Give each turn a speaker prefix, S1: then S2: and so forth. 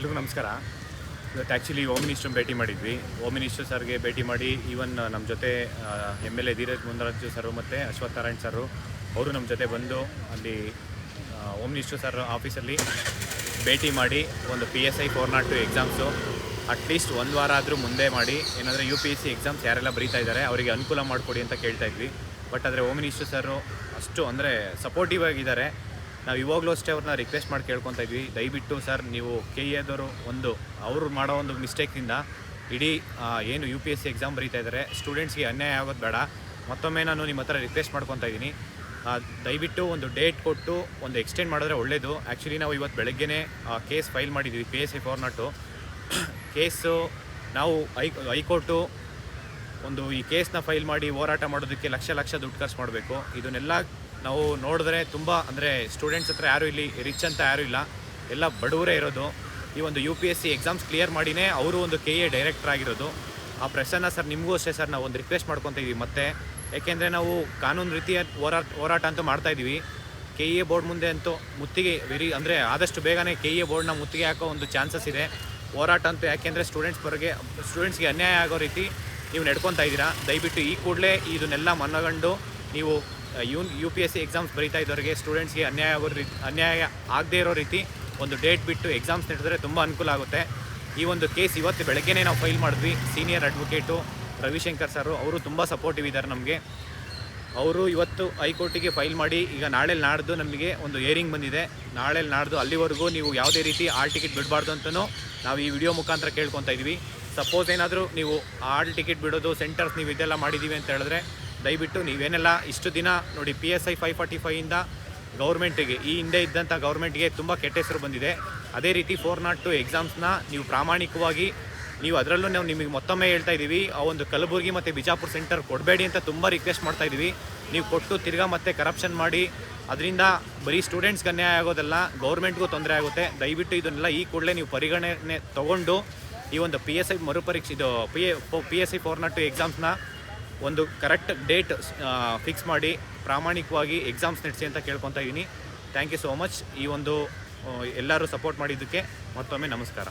S1: ಎಲ್ರಿಗೂ ನಮಸ್ಕಾರ. ಇವತ್ತು ಆ್ಯಕ್ಚುಲಿ ಹೋಮ್ ಮಿನಿಸ್ಟ್ರನ್ನ ಭೇಟಿ ಮಾಡಿದ್ವಿ. ಹೋಮ್ ಮಿನಿಸ್ಟರ್ ಸರ್ಗೆ ಭೇಟಿ ಮಾಡಿ ಈವನ್ ನಮ್ಮ ಜೊತೆ M L A Dheeraj Mundaraju sir ಮತ್ತು ಅಶ್ವಥ್ ನಾರಾಯಣ್ ಸರು ಅವರು ನಮ್ಮ ಜೊತೆ ಬಂದು ಅಲ್ಲಿ ಹೋಮ್ ಮಿನಿಸ್ಟರ್ ಸರ್ ಆಫೀಸಲ್ಲಿ ಭೇಟಿ ಮಾಡಿ ಒಂದು P S I four not two exams at least ಒಂದು ವಾರ ಆದರೂ ಮುಂದೆ ಮಾಡಿ. ಏನಂದರೆ U P S C exams ಯಾರೆಲ್ಲ ಬರೀತಾ ಇದ್ದಾರೆ ಅವರಿಗೆ ಅನುಕೂಲ ಮಾಡಿಕೊಡಿ ಅಂತ ಕೇಳ್ತಾ ಇದ್ವಿ. ಬಟ್ ಆದರೆ ಹೋಮ್ ಮಿನಿಸ್ಟರ್ ಸರ್ ಅಷ್ಟು ಅಂದರೆ ಸಪೋರ್ಟಿವ್ ಆಗಿದ್ದಾರೆ. ನಾವು ಇವಾಗಲೂ ಅಷ್ಟೇ ಅವ್ರನ್ನ ರಿಕ್ವೆಸ್ಟ್ ಮಾಡಿ ಕೇಳ್ಕೊತಾ ಇದ್ವಿ. ದಯವಿಟ್ಟು ಸರ್, ನೀವು ಕೆ ಎದವರು ಒಂದು, ಅವರು ಮಾಡೋ ಒಂದು ಮಿಸ್ಟೇಕಿಂದ ಇಡೀ ಏನು U P S C exam ಬರೀತಾ ಇದ್ದಾರೆ ಸ್ಟೂಡೆಂಟ್ಸ್ಗೆ ಅನ್ಯಾಯ ಆಗೋದು ಬೇಡ. ಮತ್ತೊಮ್ಮೆ ನಾನು ನಿಮ್ಮ ಹತ್ರ ರಿಕ್ವೆಸ್ಟ್ ಮಾಡ್ಕೊತಾ ಇದ್ದೀನಿ. ದಯವಿಟ್ಟು ಒಂದು ಡೇಟ್ ಕೊಟ್ಟು ಒಂದು ಎಕ್ಸ್ಟೆಂಡ್ ಮಾಡಿದ್ರೆ ಒಳ್ಳೆಯದು ಆ್ಯಕ್ಚುಲಿ ನಾವು ಇವತ್ತು ಬೆಳಗ್ಗೆನೇ ಕೇಸ್ ಫೈಲ್ ಮಾಡಿದ್ವಿ P S C four case ನಾವು ಹೈ, ಹೈಕೋರ್ಟು ಒಂದು ಈ ಕೇಸ್ನ ಫೈಲ್ ಮಾಡಿ ಹೋರಾಟ ಮಾಡೋದಕ್ಕೆ ಲಕ್ಷ ಲಕ್ಷ ದುಡ್ಡು ಖರ್ಚು ಮಾಡಬೇಕು. ಇದನ್ನೆಲ್ಲ ನಾವು ನೋಡಿದ್ರೆ ತುಂಬ, ಅಂದರೆ ಸ್ಟೂಡೆಂಟ್ಸ್ ಹತ್ರ ಯಾರೂ ಇಲ್ಲಿ ರಿಚ್ ಅಂತ ಯಾರೂ ಇಲ್ಲ. ಎಲ್ಲ ಬಡವರೇ ಇರೋದು. ಈ ಒಂದು U P S C exams clear ಮಾಡಿನೇ ಅವರು ಒಂದು ಕೆ ಎ ಡೈರೆಕ್ಟರ್ ಆಗಿರೋದು. ಆ ಪ್ರಶ್ನ ಸರ್ ನಿಮಗೂ ಅಷ್ಟೇ ಸರ್ ನಾವು ಒಂದು ರಿಕ್ವೆಸ್ಟ್ ಮಾಡ್ಕೊತಾ ಇದ್ದೀವಿ ಮತ್ತೆ. ಏಕೆಂದರೆ ನಾವು ಕಾನೂನು ರೀತಿಯ ಹೋರಾಟ ಹೋರಾಟ ಅಂತೂ ಮಾಡ್ತಾ ಇದ್ದೀವಿ ಕೆ ಎ ಬೋರ್ಡ್ ಮುಂದೆ ಅಂತೂ ಮುತ್ತಿಗೆ ವೆರಿ ಅಂದರೆ ಆದಷ್ಟು ಬೇಗನೆ ಕೆ ಎ ಬೋರ್ಡ್ನ ಮುತ್ತಿಗೆ ಹಾಕೋ ಒಂದು ಚಾನ್ಸಸ್ ಇದೆ. ಹೋರಾಟ ಅಂತೂ ಯಾಕೆಂದರೆ ಸ್ಟೂಡೆಂಟ್ಸ್ ಬರೋಗೆ ಸ್ಟೂಡೆಂಟ್ಸ್ಗೆ ಅನ್ಯಾಯ ಆಗೋ ರೀತಿ ನೀವು ನಡ್ಕೊತಾ ಇದ್ದೀರಾ ದಯವಿಟ್ಟು ಈ ಕೂಡಲೇ ಇದನ್ನೆಲ್ಲ ಮನಗಂಡು ನೀವು U U P S C exams ಬರೀತಾ ಇದ್ದವರಿಗೆ ಸ್ಟೂಡೆಂಟ್ಸ್ಗೆ ಅನ್ಯಾಯ ಆಗೋ ರೀತಿ, ಅನ್ಯಾಯ ಆಗದೇ ಇರೋ ರೀತಿ ಒಂದು ಡೇಟ್ ಬಿಟ್ಟು ಎಕ್ಸಾಮ್ಸ್ ನಡೆದ್ರೆ ತುಂಬ ಅನುಕೂಲ ಆಗುತ್ತೆ. ಈ ಒಂದು ಕೇಸ್ ಇವತ್ತು ಬೆಳಗ್ಗೆನೇ ನಾವು ಫೈಲ್ ಮಾಡಿದ್ವಿ. ಸೀನಿಯರ್ ಅಡ್ವೊಕೇಟು ರವಿಶಂಕರ್ ಸರ್, ಅವರು ತುಂಬ ಸಪೋರ್ಟಿವ್ ಇದ್ದಾರೆ ನಮಗೆ. ಅವರು ಇವತ್ತು ಹೈಕೋರ್ಟಿಗೆ ಫೈಲ್ ಮಾಡಿ, ಈಗ ನಾಳೆ ನಾಡ್ದು ನಮಗೆ ಒಂದು ಏರಿಂಗ್ ಬಂದಿದೆ. ನಾಳೆ ನಾಡ್ದು ಅಲ್ಲಿವರೆಗೂ ನೀವು ಯಾವುದೇ ರೀತಿ ಆಲ್ ಟಿಕೆಟ್ ಬಿಡಬಾರ್ದು ಅಂತಲೂ ನಾವು ಈ ವಿಡಿಯೋ ಮುಖಾಂತರ ಕೇಳ್ಕೊತಾ ಇದ್ವಿ. ಸಪೋಸ್ ಏನಾದರೂ ನೀವು ಆಲ್ ಟಿಕೆಟ್ ಬಿಡೋದು ಸೆಂಟರ್ಸ್ ನೀವು ಇದೆಲ್ಲ ಮಾಡಿದ್ದೀವಿ ಅಂತ ಹೇಳಿದ್ರೆ ದಯವಿಟ್ಟು ನೀವೇನೆಲ್ಲ ಇಷ್ಟು ದಿನ ನೋಡಿ P S I five forty ಫೈವಿಂದ ಗೌರ್ಮೆಂಟಿಗೆ, ಈ ಹಿಂದೆ ಇದ್ದಂಥ ಗೌರ್ಮೆಂಟ್ಗೆ ತುಂಬ ಕೆಟ್ಟ ಹೆಸರು ಬಂದಿದೆ. ಅದೇ ರೀತಿ ಫೋರ್ ನಾಟ್ ಟು ಎಕ್ಸಾಮ್ಸ್ನ ನೀವು ಪ್ರಾಮಾಣಿಕವಾಗಿ ನೀವು ಅದರಲ್ಲೂ ನಾವು ನಿಮಗೆ ಮತ್ತೊಮ್ಮೆ ಹೇಳ್ತಾ ಇದ್ದೀವಿ, ಆ ಒಂದು ಕಲಬುರಗಿ ಮತ್ತು ಬಿಜಾಪುರ ಸೆಂಟರ್ ಕೊಡಬೇಡಿ ಅಂತ ತುಂಬ ರಿಕ್ವೆಸ್ಟ್ ಮಾಡ್ತಾ ಇದ್ದೀವಿ. ನೀವು ಕೊಟ್ಟು ತಿರ್ಗಾ ಮತ್ತೆ ಕರಪ್ಷನ್ ಮಾಡಿ, ಅದರಿಂದ ಬರೀ ಸ್ಟೂಡೆಂಟ್ಸ್ಗೆ ಅನ್ಯಾಯ ಆಗೋದಲ್ಲ, ಗೌರ್ಮೆಂಟ್ಗೂ ತೊಂದರೆ ಆಗುತ್ತೆ. ದಯವಿಟ್ಟು ಇದನ್ನೆಲ್ಲ ಈ ಕೂಡಲೇ ನೀವು ಪರಿಗಣನೆ ತೊಗೊಂಡು ಈ ಒಂದು ಪಿ ಎಸ್ ಐ ಮರುಪರೀಕ್ಷೆ, ಇದು P A P S I four not two ಎಕ್ಸಾಮ್ಸ್ನ ಒಂದು ಕರೆಕ್ಟ್ ಡೇಟ್ ಫಿಕ್ಸ್ ಮಾಡಿ, ಪ್ರಾಮಾಣಿಕವಾಗಿ ಎಕ್ಸಾಮ್ಸ್ ನಡೆಸಿ ಅಂತ ಕೇಳ್ಕೊತಾ ಇದ್ದೀನಿ ಥ್ಯಾಂಕ್ ಯು ಸೋ ಮಚ್ ಈ ಒಂದು ಎಲ್ಲರೂ ಸಪೋರ್ಟ್ ಮಾಡಿದ್ದಕ್ಕೆ ಮತ್ತೊಮ್ಮೆ ನಮಸ್ಕಾರ.